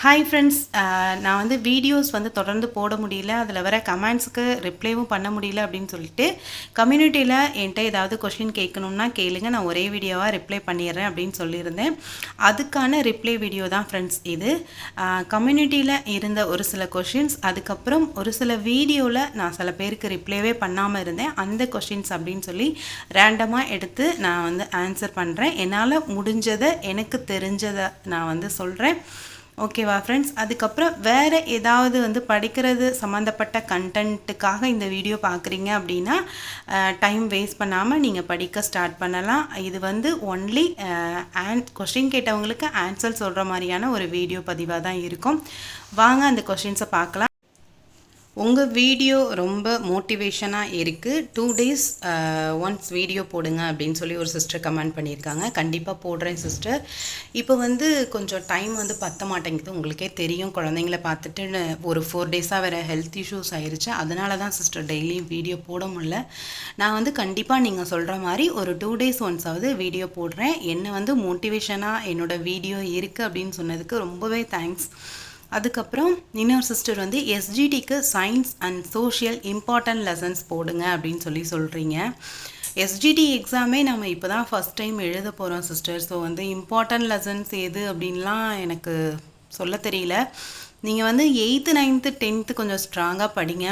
Hi friends நான் வந்து videos வந்து தொடர்ந்து போட முடியல. அதில் வர கமெண்ட்ஸுக்கு ரிப்ளைவும் பண்ண முடியல அப்படின்னு சொல்லிட்டு கம்யூனிட்டியில் என்கிட்ட ஏதாவது கொஷின் கேட்கணும்னா கேளுங்க. நான் ஒரே வீடியோவாக ரிப்ளை பண்ணிடுறேன் அப்படின்னு சொல்லியிருந்தேன். அதுக்கான ரிப்ளை வீடியோ தான் ஃப்ரெண்ட்ஸ் இது. கம்யூனிட்டியில் இருந்த ஒரு சில கொஷின்ஸ் அதுக்கப்புறம் ஒரு சில வீடியோவில் நான் சில பேருக்கு ரிப்ளைவே பண்ணாமல் இருந்தேன். அந்த கொஷின்ஸ் அப்படின்னு சொல்லி ரேண்டமாக எடுத்து நான் வந்து ஆன்சர் பண்ணுறேன் என்னால் முடிஞ்சதை எனக்கு தெரிஞ்சதை நான் வந்து சொல்கிறேன் ஓகேவா ஃப்ரெண்ட்ஸ் அதுக்கப்புறம் வேறு ஏதாவது வந்து படிக்கிறது சம்மந்தப்பட்ட கண்டென்ட்டுக்காக இந்த வீடியோ பார்க்குறீங்க அப்படின்னா டைம் வேஸ்ட் பண்ணாமல் நீங்கள் படிக்க ஸ்டார்ட் பண்ணலாம். இது வந்து ஒன்லி ஆன் கொஷின் கேட்டவங்களுக்கு ஆன்சர் சொல்கிற மாதிரியான ஒரு வீடியோ பதிவாக தான் இருக்கும். வாங்க அந்த கொஷின்ஸை பார்க்கலாம். உங்கள் வீடியோ ரொம்ப மோட்டிவேஷனாக இருக்குது two days once uh, video போடுங்க அப்படின்னு சொல்லி ஒரு சிஸ்டர் கமெண்ட் பண்ணியிருக்காங்க. கண்டிப்பாக போடுறேன் சிஸ்டர் இப்போ வந்து கொஞ்சம் டைம் வந்து பத்த மாட்டேங்குது. உங்களுக்கே தெரியும். குழந்தைங்கள பார்த்துட்டு ஒரு ஃபோர் டேஸாக வேறு ஹெல்த் இஷ்யூஸ் ஆயிடுச்சு அதனால தான் சிஸ்டர் டெய்லியும் வீடியோ போட முடியல. நான் வந்து கண்டிப்பாக நீங்கள் சொல்கிற மாதிரி ஒரு டூ டேஸ் ஒன்ஸாவது வீடியோ போடுறேன். என்னை வந்து மோட்டிவேஷனாக என்னோடய வீடியோ இருக்குது அப்படின்னு சொன்னதுக்கு ரொம்பவே தேங்க்ஸ் அதுக்கப்புறம் இன்னொரு சிஸ்டர் வந்து எஸ்ஜிடிக்கு science and social important lessons போடுங்க அப்படின்னு சொல்லி சொல்கிறீங்க எஸ்ஜிடி எக்ஸாமே நம்ம இப்போ தான் ஃபஸ்ட் டைம் எழுத போகிறோம் சிஸ்டர் ஸோ வந்து இம்பார்ட்டன்ட் லெசன்ஸ் எது அப்படின்லாம் எனக்கு சொல்ல தெரியல. நீங்கள் வந்து எயித்து நைன்த்து டென்த்து கொஞ்சம் ஸ்ட்ராங்காக படிங்க.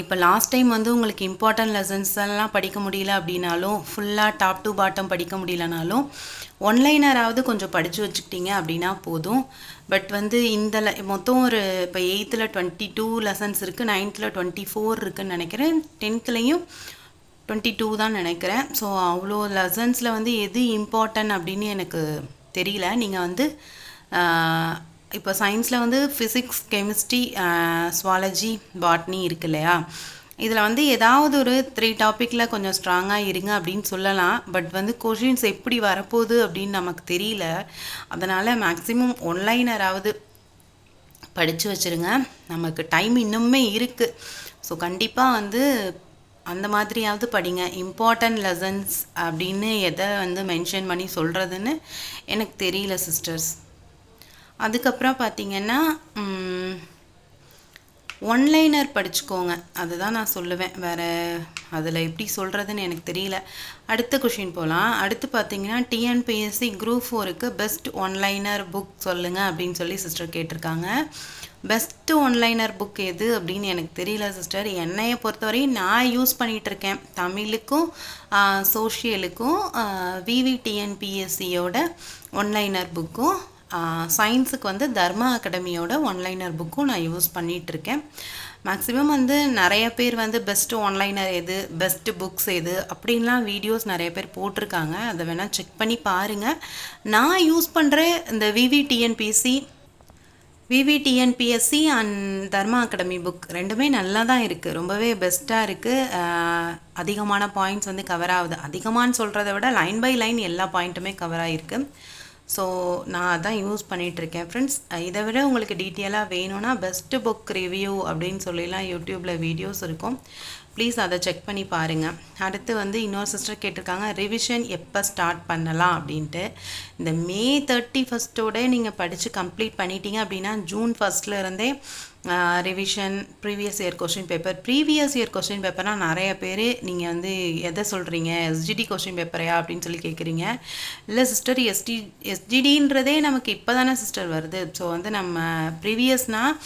இப்போ லாஸ்ட் டைம் வந்து உங்களுக்கு இம்பார்ட்டன்ட் லெசன்ஸ் எல்லாம் படிக்க முடியல அப்படின்னாலும் ஃபுல்லாக டாப் டு பாட்டம் படிக்க முடியலனாலும் ஒன்லைனராவது கொஞ்சம் படித்து வச்சுக்கிட்டீங்க அப்படின்னா போதும். பட் வந்து இந்த மொத்தம் ஒரு இப்போ எயித்தில் டுவெண்ட்டி டூ லெசன்ஸ் இருக்குது நைன்த்தில் டுவெண்ட்டி ஃபோர் இருக்குதுன்னு நினைக்கிறேன். டென்த்துலேயும் டுவெண்ட்டி டூ தான் நினைக்கிறேன். ஸோ அவ்வளோ லெசன்ஸில் வந்து எது இம்பார்ட்டன்ட் அப்படின்னு எனக்கு தெரியல. நீங்கள் வந்து இப்போ சயின்ஸில் வந்து ஃபிசிக்ஸ் கெமிஸ்ட்ரி ஸ்வாலஜி பாட்னி இருக்கு இல்லையா? இதில் வந்து ஏதாவது ஒரு த்ரீ டாப்பிக்கில் கொஞ்சம் ஸ்ட்ராங்காக இருங்க அப்படின்னு சொல்லலாம். பட் வந்து கொஷின்ஸ் எப்படி வரப்போகுது அப்படின்னு நமக்கு தெரியல. அதனால் மேக்ஸிமம் ஒன்லைனராவது படித்து வச்சுருங்க. நமக்கு டைம் இன்னுமே இருக்குது ஸோ கண்டிப்பாக வந்து அந்த மாதிரியாவது படிங்க. இம்பார்ட்டன்ட் லெசன்ஸ் அப்படின்னு எதை வந்து மென்ஷன் பண்ணி சொல்கிறதுன்னு எனக்கு தெரியல சிஸ்டர்ஸ் அதுக்கப்புறம் பார்த்திங்கன்னா ஒன்லைனர் படிச்சுக்கோங்க. அதுதான் நான் சொல்லுவேன். வேறு அதில் எப்படி சொல்கிறதுன்னு எனக்கு தெரியல. அடுத்த கொஷின் போகலாம் அடுத்து பார்த்தீங்கன்னா டிஎன்பிஎஸ்சி குரூப் ஃபோருக்கு பெஸ்ட் ஒன்லைனர் புக் சொல்லுங்கள் அப்படின்னு சொல்லி சிஸ்டர் கேட்டிருக்காங்க. பெஸ்ட்டு ஒன்லைனர் புக் எது அப்படின்னு எனக்கு தெரியல சிஸ்டர் என்னையை பொறுத்தவரையும் நான் யூஸ் பண்ணிகிட்ருக்கேன் தமிழுக்கும் சோஷியலுக்கும் விவி டிஎன்பிஎஸ்சியோட ஒன்லைனர் புக்கும் சயின்ஸுக்கு வந்து தர்மா அகாடமியோட ஒன்லைனர் புக்கும் நான் யூஸ் பண்ணிகிட்ருக்கேன் மேக்ஸிமம் வந்து நிறைய பேர் வந்து பெஸ்ட்டு ஒன்லைனர் எது பெஸ்ட்டு புக்ஸ் எது அப்படின்லாம் வீடியோஸ் நிறைய பேர் போட்டிருக்காங்க. அதை வேணால் செக் பண்ணி பாருங்கள் நான் யூஸ் பண்ணுற இந்த விவிடிஎன்பிசி VVTNPSC and Dharma academy book ரெண்டுமே நல்லா தான் இருக்குது ரொம்பவே பெஸ்ட்டாக இருக்குது அதிகமான பாயிண்ட்ஸ் வந்து கவர் ஆகுது. அதிகமானு சொல்கிறத விட லைன் பை லைன் எல்லா பாயிண்ட்டுமே கவர் ஆகிருக்கு ஸோ நான் அதான் யூஸ் பண்ணிகிட்ருக்கேன் ஃப்ரெண்ட்ஸ் இதை விட உங்களுக்கு டீட்டெயிலாக வேணும்னா பெஸ்ட்டு புக் ரிவ்யூ அப்படின்னு சொல்லிலாம் யூடியூப்பில் வீடியோஸ் இருக்கும். ப்ளீஸ் அதை செக் பண்ணி பாருங்கள் அடுத்து வந்து இன்னொரு சிஸ்டர் கேட்டிருக்காங்க ரிவிஷன் எப்போ ஸ்டார்ட் பண்ணலாம் அப்படின்ட்டு. இந்த மே தேர்ட்டி ஃபஸ்ட்டோட நீங்கள் படித்து கம்ப்ளீட் பண்ணிட்டீங்க அப்படின்னா June ஃபஸ்ட்லேருந்தே revision previous year question paper previous year question பேப்பர்னால் நிறைய பேர் நீங்கள் வந்து எதை சொல்கிறீங்க எஸ்ஜிடி கொஷின் பேப்பரையா அப்படின்னு சொல்லி கேட்குறீங்க இல்லை சிஸ்டர் எஸ்டி எஸ்ஜிடின்றதே நமக்கு இப்போ தானே சிஸ்டர் வருது. ஸோ வந்து நம்ம ப்ரீவியஸ்னால்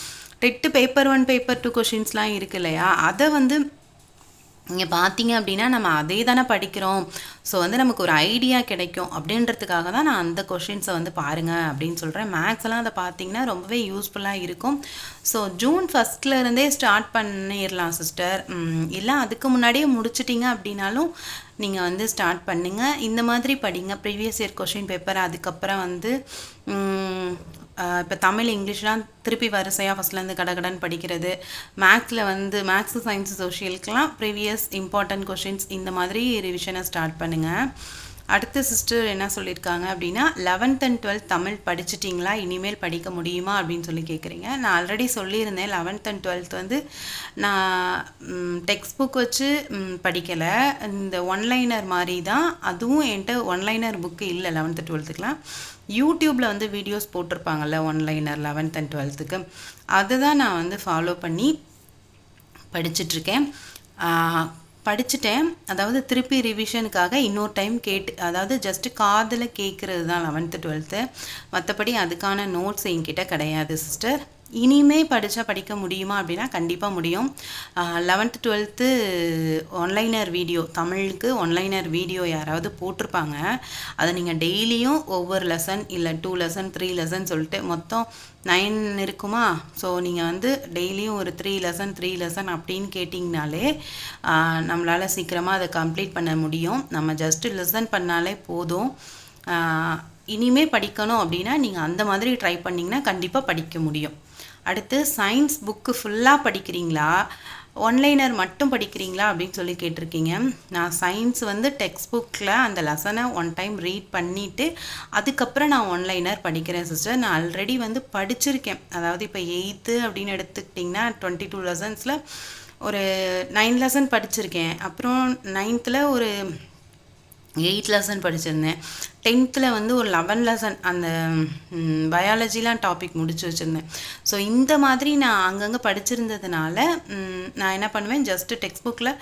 TET paper one paper two கொஷின்ஸ்லாம் இருக்கு இல்லையா? அதை வந்து நீங்கள் பார்த்தீங்க அப்படின்னா நம்ம அதே தானே படிக்கிறோம். ஸோ வந்து நமக்கு ஒரு ஐடியா கிடைக்கும் அப்படின்றதுக்காக தான் நான் அந்த கொஷின்ஸை வந்து பாருங்கள் அப்படின்னு சொல்கிறேன் மேக்ஸ்லாம் அதை பார்த்தீங்கன்னா ரொம்பவே யூஸ்ஃபுல்லாக இருக்கும். ஸோ ஜூன் ஃபஸ்ட்லேருந்தே ஸ்டார்ட் பண்ணிடலாம் சிஸ்டர் இல்லை அதுக்கு முன்னாடியே முடிச்சிட்டிங்க அப்படின்னாலும் நீங்கள் வந்து ஸ்டார்ட் பண்ணுங்கள் இந்த மாதிரி படிங்க. ப்ரீவியஸ் இயர் கொஷின் பேப்பர் அதுக்கப்புறம் வந்து இப்போ தமிழ் இங்கிலீஷ்லாம் திருப்பி வரிசையாக ஃபஸ்ட்லேருந்து கடகடன் படிக்கிறது. மேக்ஸில் வந்து மேக்ஸு சயின்ஸு சோஷியலுக்கெலாம் ப்ரீவியஸ் இம்பார்ட்டன்ட் கொஷின்ஸ் இந்த மாதிரி ரிவிஷனை ஸ்டார்ட் பண்ணுங்கள் அடுத்த சிஸ்டர் என்ன சொல்லியிருக்காங்க அப்படின்னா லெவன்த் அண்ட் டுவெல்த் தமிழ் படிச்சிட்டிங்களா? இனிமேல் படிக்க முடியுமா? அப்படின்னு சொல்லி கேட்குறீங்க நான் ஆல்ரெடி சொல்லியிருந்தேன் லெவன்த் அண்ட் டுவெல்த் வந்து நான் டெக்ஸ்ட் புக் வச்சு படிக்கலை. இந்த ஒன்லைனர் மாதிரி தான் அதுவும் என்கிட்ட ஒன்லைனர் புக்கு இல்லை லெவன்த்து டுவெல்த்துக்கெலாம் யூடியூப்பில் வந்து வீடியோஸ் போட்டிருப்பாங்கல்ல ஒன்லைனர் லெவன்த் அண்ட் டுவெல்த்துக்கு அதை தான் நான் வந்து ஃபாலோ பண்ணி படிச்சிட்ருக்கேன் படிச்சுட்டேன். அதாவது திருப்பி ரிவிஷனுக்காக இன்னொரு டைம் கேட்டு அதாவது ஜஸ்ட்டு காதில் கேட்குறது தான் லெவன்த்து டுவெல்த்து மற்றபடி அதுக்கான நோட்ஸ் என்கிட்ட கிடையாது சிஸ்டர் இனிமே படித்தா படிக்க முடியுமா அப்படின்னா கண்டிப்பாக முடியும். Eleventh twelfth one liner video தமிழுக்கு ஒன்லைனர் வீடியோ யாராவது போட்டிருப்பாங்க. அதை நீங்கள் டெய்லியும் ஒவ்வொரு லெசன் இல்லை டூ லெசன் த்ரீ லெசன் சொல்லிட்டு மொத்தம் நைன் இருக்குமா? ஸோ நீங்கள் வந்து டெய்லியும் ஒரு த்ரீ லெசன் த்ரீ லெசன் அப்படின்னு கேட்டிங்கனாலே நம்மளால் சீக்கிரமாக அதை கம்ப்ளீட் பண்ண முடியும். நம்ம ஜஸ்ட்டு லெசன் பண்ணாலே போதும். இனிமே படிக்கணும் அப்படின்னா நீங்கள் அந்த மாதிரி ட்ரை பண்ணிங்கன்னா கண்டிப்பாக படிக்க முடியும். அடுத்து சயின்ஸ் புக்கு ஃபுல்லாக படிக்கிறீங்களா? ஒன்லைனர் மட்டும் படிக்கிறீங்களா? அப்படின்னு சொல்லி கேட்டிருக்கீங்க. நான் சயின்ஸ் வந்து டெக்ஸ்ட் புக்கில் அந்த லெசனை ஒன் டைம் ரீட் பண்ணிவிட்டு அதுக்கப்புறம் நான் ஒன்லைனர் படிக்கிறேன் சிஸ்டர் நான் ஆல்ரெடி வந்து படிச்சிருக்கேன். அதாவது இப்போ எயித்து அப்படின்னு எடுத்துக்கிட்டிங்கன்னா டுவெண்ட்டி டூ லெசன்ஸில் ஒரு நைன் லெசன் படிச்சிருக்கேன். அப்புறம் நைன்த்தில் ஒரு எயிட் லெசன் படிச்சிருந்தேன். டென்த்தில் வந்து ஒரு லெவன் லெசன் அந்த பயாலஜிலாம் டாபிக் முடிச்சு வச்சுருந்தேன். ஸோ இந்த மாதிரி நான் அங்கங்கே படிச்சிருந்ததுனால நான் என்ன பண்ணுவேன் ஜஸ்ட்டு டெக்ஸ்ட் புக்கில்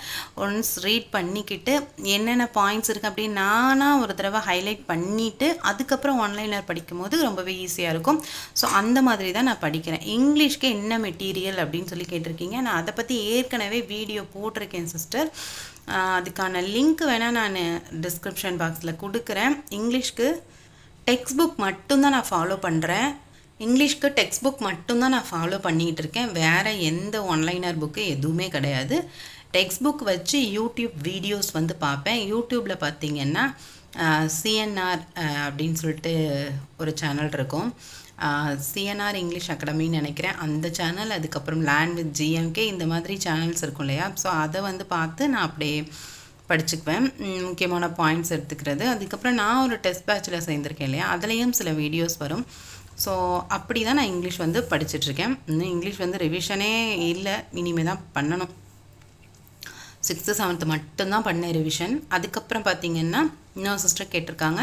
ஒன்ஸ் ரீட் பண்ணிக்கிட்டு என்னென்ன பாயிண்ட்ஸ் இருக்குது அப்படின்னு நானாக ஒரு தடவை ஹைலைட் பண்ணிவிட்டு அதுக்கப்புறம் ஆன்லைனர் படிக்கும்போது ரொம்பவே ஈஸியாக இருக்கும். ஸோ அந்த மாதிரி தான் நான் படிக்கிறேன். இங்கிலீஷ்க்கு என்ன மெட்டீரியல் அப்படின்னு சொல்லி கேட்டிருக்கீங்க. நான் அதை பற்றி ஏற்கனவே வீடியோ போட்டிருக்கேன் சிஸ்டர் அதுக்கான லிங்க் வேணால் நான் டிஸ்கிரிப்ஷன் பாக்ஸில் கொடுக்குறேன். இங்கிலீஷ்க்கு டெக்ஸ்ட் புக் மட்டும்தான் நான் ஃபாலோ பண்ணுறேன் இங்கிலீஷ்க்கு டெக்ஸ்ட் புக் மட்டும்தான் நான் ஃபாலோ பண்ணிகிட்டு இருக்கேன். வேறு எந்த ஒன்லைனர் புக்கு எதுவுமே கிடையாது. டெக்ஸ்ட் புக் வச்சு யூடியூப் வீடியோஸ் வந்து பார்ப்பேன். யூடியூப்பில் பார்த்தீங்கன்னா சிஎன்ஆர் அப்படின்னு சொல்லிட்டு ஒரு சேனல் இருக்கும். சிஎன்ஆர் இங்கிலீஷ் அகாடமின்னு நினைக்கிறேன். அந்த சேனல் அதுக்கப்புறம் லேண்ட் வித் ஜிஎம்கே இந்த மாதிரி சேனல்ஸ் இருக்கும் இல்லையா? ஸோ அதை வந்து பார்த்து நான் அப்படியே படிச்சுக்குவேன். முக்கியமான பாயிண்ட்ஸ் எடுத்துக்கிறது. அதுக்கப்புறம் நான் ஒரு டெஸ்ட் பேட்சில் சேர்ந்துருக்கேன் இல்லையா? அதுலேயும் சில வீடியோஸ் வரும். ஸோ அப்படி தான் நான் இங்கிலீஷ் வந்து படிச்சுட்ருக்கேன். இன்னும் இங்கிலீஷ் வந்து ரிவிஷனே இல்லை. இனிமேல் தான் பண்ணணும். சிக்ஸ்த்து செவன்த்து மட்டும்தான் பண்ணேன் ரிவிஷன் அதுக்கப்புறம் பார்த்திங்கன்னா இன்னொரு சிஸ்டர் கேட்டிருக்காங்க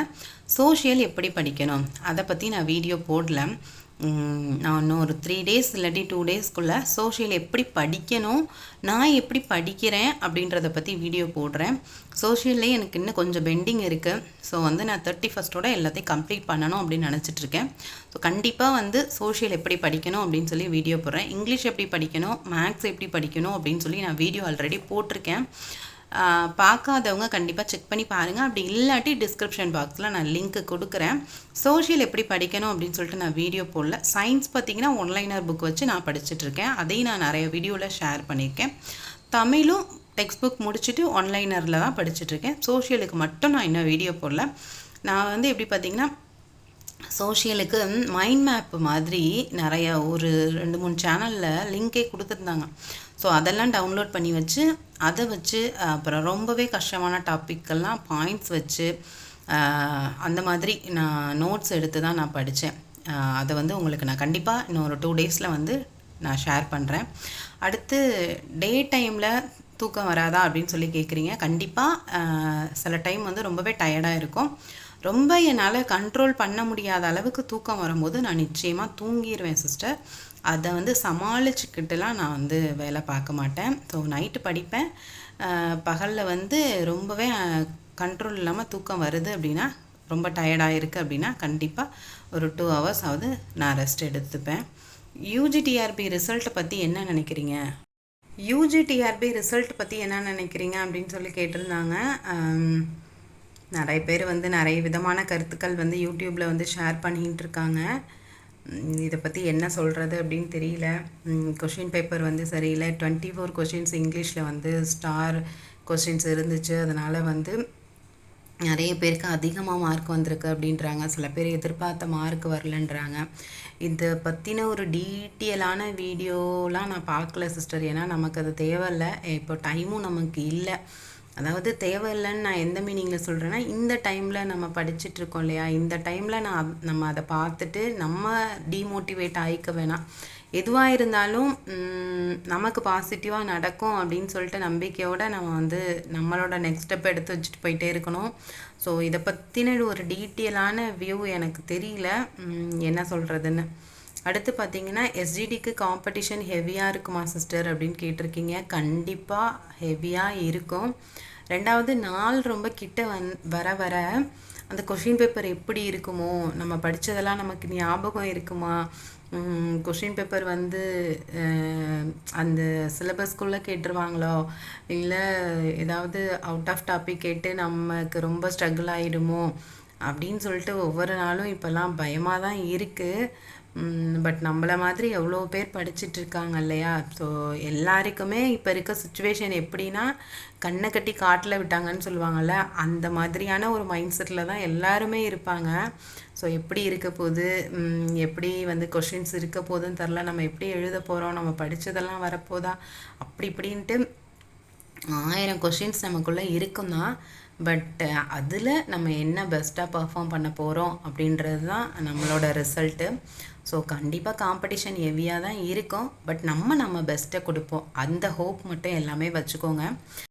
சோஷியல் எப்படி படிக்கணும்? அதை பற்றி நான் வீடியோ போடல. நான் இன்னும் ஒரு த்ரீ டேஸ் இல்லாட்டி டூ டேஸ்க்குள்ளே சோஷியல் எப்படி படிக்கணும் நான் எப்படி படிக்கிறேன் அப்படின்றத பற்றி வீடியோ போடுறேன். சோஷியல்லே எனக்கு இன்னும் கொஞ்சம் பெண்டிங் இருக்குது ஸோ வந்து நான் தேர்ட்டி ஃபஸ்ட்டோட எல்லாத்தையும் கம்ப்ளீட் பண்ணணும் அப்படின்னு நினச்சிட்ருக்கேன் ஸோ கண்டிப்பாக வந்து சோஷியல் எப்படி படிக்கணும் அப்படின்னு சொல்லி வீடியோ போடுறேன். இங்கிலீஷ் எப்படி படிக்கணும் மேக்ஸ் எப்படி படிக்கணும் அப்படின்னு சொல்லி நான் வீடியோ ஆல்ரெடி போட்டிருக்கேன். பார்க்காதவங்க கண்டிப்பாக செக் பண்ணி பாருங்கள் அப்படி இல்லாட்டி டிஸ்கிரிப்ஷன் பாக்ஸில் நான் லிங்க்கு கொடுக்குறேன். சோஷியல் எப்படி படிக்கணும் அப்படின்னு சொல்லிட்டு நான் வீடியோ போடல. சயின்ஸ் பார்த்திங்கன்னா ஒன்லைனர் புக் வச்சு நான் படிச்சுட்ருக்கேன் அதையும் நான் நிறைய வீடியோவில் ஷேர் பண்ணியிருக்கேன். தமிழும் டெக்ஸ்ட் புக் முடிச்சுட்டு ஒன்லைனரில் தான் படிச்சுட்ருக்கேன் சோஷியலுக்கு மட்டும் நான் இன்னும் வீடியோ போடல. நான் வந்து எப்படி பார்த்திங்கன்னா சோஷியலுக்கு மைண்ட் மேப் மாதிரி நிறைய ஒரு ரெண்டு மூணு சேனலில் லிங்கே கொடுத்துருந்தாங்க. ஸோ அதெல்லாம் டவுன்லோட் பண்ணி வச்சு அதை வச்சு அப்புறம் ரொம்பவே கஷ்டமான டாப்பிக்கெல்லாம் பாயிண்ட்ஸ் வச்சு அந்த மாதிரி நான் நோட்ஸ் எடுத்து தான் நான் படித்தேன். அதை வந்து உங்களுக்கு நான் கண்டிப்பாக இன்னும் ஒரு டூ டேஸில் வந்து நான் ஷேர் பண்ணுறேன் அடுத்து டே டைமில் தூக்கம் வராதா அப்படின்னு சொல்லி கேட்குறீங்க கண்டிப்பாக சில டைம் வந்து ரொம்பவே டயர்டாக இருக்கும். ரொம்ப என்னால் கண்ட்ரோல் பண்ண முடியாத அளவுக்கு தூக்கம் வரும்போது நான் நிச்சயமாக தூங்கிடுவேன் சிஸ்டர் அதை வந்து சமாளிச்சுக்கிட்டுலாம் நான் வந்து வேலை பார்க்க மாட்டேன். ஸோ நைட்டு படிப்பேன். பகலில் வந்து ரொம்பவே கண்ட்ரோல் இல்லாமல் தூக்கம் வருது அப்படின்னா ரொம்ப டயர்டாக இருக்குது அப்படின்னா கண்டிப்பாக ஒரு டூ ஹவர்ஸ் ஆகுது நான் ரெஸ்ட் எடுத்துப்பேன். யூஜிடிஆர்பி ரிசல்ட்டை பற்றி என்ன நினைக்கிறீங்க? யூஜிடிஆர்பி ரிசல்ட் பற்றி என்ன நினைக்கிறீங்க அப்படின்னு சொல்லி கேட்டிருந்தாங்க. நிறைய பேர் வந்து நிறைய விதமான கருத்துக்கள் வந்து யூடியூப்பில் வந்து ஷேர் பண்ணிகிட்டு இருக்காங்க. இதை பற்றி என்ன சொல்கிறது அப்படின்னு தெரியல. கொஷின் பேப்பர் வந்து சரியில்லை. டுவெண்ட்டி ஃபோர் கொஷின்ஸ் இங்கிலீஷில் வந்து ஸ்டார் கொஷின்ஸ் இருந்துச்சு. அதனால் வந்து நிறைய பேருக்கு அதிகமாக மார்க் வந்திருக்கு அப்படின்றாங்க. சில பேர் எதிர்பார்த்த மார்க் வரலன்றாங்க. இதை பற்றின ஒரு டீட்டெயிலான வீடியோலாம் நான் பார்க்கல சிஸ்டர் ஏன்னா நமக்கு அது தேவையில்லை. இப்போ டைமும் நமக்கு இல்லை. அதாவது தேவையில்லைன்னு நான் எந்த மீனிங்கில் சொல்கிறேன்னா இந்த டைமில் நம்ம படிச்சுட்ருக்கோம் இல்லையா? இந்த டைமில் நான் நம்ம அதை பார்த்துட்டு நம்ம டீமோட்டிவேட் ஆகிக்க வேணாம். எதுவாக இருந்தாலும் நமக்கு பாசிட்டிவாக நடக்கும் அப்படின்னு சொல்லிட்டு நம்பிக்கையோடு நம்ம வந்து நம்மளோட நெக்ஸ்ட் ஸ்டெப் எடுத்து வச்சுட்டு போயிட்டே இருக்கணும். ஸோ இதை பற்றின ஒரு டீட்டெயிலான வியூ எனக்கு தெரியல. என்ன சொல்கிறதுன்னு அடுத்து பார்த்தீங்கன்னா எஸ்ஜிடிக்கு காம்படிஷன் ஹெவியாக இருக்குமா சிஸ்டர் அப்படின்னு கேட்டிருக்கீங்க. கண்டிப்பாக ஹெவியாக இருக்கும். ரெண்டாவது நாள் ரொம்ப கிட்ட வந் வர வர அந்த கொஷின் பேப்பர் எப்படி இருக்குமோ நம்ம படித்ததெல்லாம் நமக்கு ஞாபகம் இருக்குமா? கொஷின் பேப்பர் வந்து அந்த சிலபஸ்க்குள்ளே கேட்டுருவாங்களோ? இல்லை ஏதாவது அவுட் ஆஃப் டாபிக் கேட்டு நமக்கு ரொம்ப ஸ்ட்ரகிள் ஆகிடுமோ அப்படின்னு சொல்லிட்டு ஒவ்வொரு நாளும் இப்போல்லாம் பயமாக தான் இருக்குது பட் நம்மளை மாதிரி எவ்வளோ பேர் படிச்சுட்டு இருக்காங்க இல்லையா? ஸோ எல்லாருக்குமே இப்போ இருக்க சுச்சுவேஷன் எப்படின்னா கண்ணை கட்டி காட்டில் விட்டாங்கன்னு சொல்லுவாங்கள்ல அந்த மாதிரியான ஒரு மைண்ட் செட்டில் தான் எல்லாருமே இருப்பாங்க. ஸோ எப்படி இருக்க போகுது? எப்படி வந்து கொஷின்ஸ் இருக்க போகுதுன்னு தெரில நம்ம எப்படி எழுத போகிறோம் நம்ம படித்ததெல்லாம் வரப்போதா? அப்படி இப்படின்ட்டு ஆயிரம் கொஷின்ஸ் நமக்குள்ளே இருக்கும் தான் பட் அதில் நம்ம என்ன பெஸ்ட்டாக பர்ஃபார்ம் பண்ண போகிறோம் அப்படின்றது தான் நம்மளோட ரிசல்ட்டு ஸோ கண்டிப்பாக காம்படிஷன் ஹெவியாக தான் இருக்கும். பட் நம்ம நம்ம பெஸ்ட்டை கொடுப்போம். அந்த ஹோப் மட்டும் எல்லாமே வச்சுக்கோங்க.